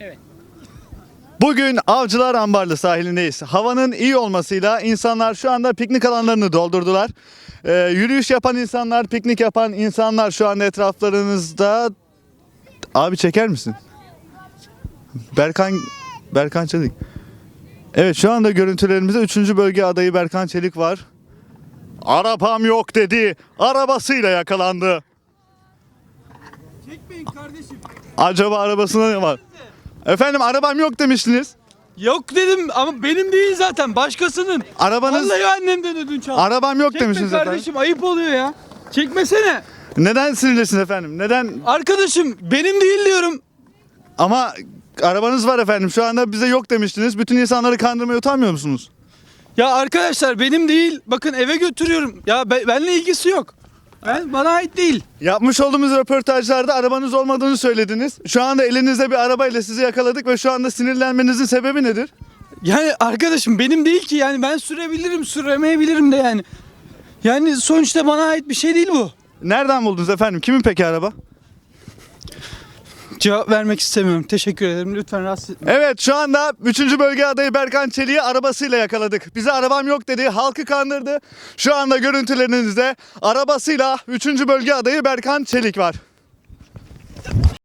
Evet. Bugün Avcılar Ambarlı sahilindeyiz. Havanın iyi olmasıyla insanlar şu anda piknik alanlarını doldurdular. Ee, yürüyüş yapan insanlar, piknik yapan insanlar şu anda etraflarınızda. Abi çeker misin? Berkan Berkan Çelik. Evet şu anda görüntülerimizde 3. bölge adayı Berkan Çelik var. Arabam yok dedi. Arabasıyla yakalandı. Çekmeyin kardeşim. Acaba arabasında ne var? Efendim arabam yok demiştiniz. Yok dedim ama benim değil zaten başkasının. Arabanız Vallahi annemden ödünç aldım. arabam yok Çekme demiştiniz efendim. kardeşim ayıp oluyor ya. Çekmesene. Neden sinirlisiniz efendim? Neden? Arkadaşım benim değil diyorum. Ama arabanız var efendim. Şu anda bize yok demiştiniz. Bütün insanları kandırmaya utanmıyor musunuz? Ya arkadaşlar benim değil. Bakın eve götürüyorum. Ya be- benimle ilgisi yok. Ben bana ait değil. Yapmış olduğumuz röportajlarda arabanız olmadığını söylediniz. Şu anda elinizde bir arabayla sizi yakaladık ve şu anda sinirlenmenizin sebebi nedir? Yani arkadaşım benim değil ki yani ben sürebilirim süremeyebilirim de yani. Yani sonuçta bana ait bir şey değil bu. Nereden buldunuz efendim? Kimin peki araba? Cevap vermek istemiyorum. Teşekkür ederim. Lütfen rahatsız etmeyin. Evet şu anda 3. bölge adayı Berkan Çelik'i arabasıyla yakaladık. Bize arabam yok dedi, halkı kandırdı. Şu anda görüntülerinizde arabasıyla 3. bölge adayı Berkan Çelik var.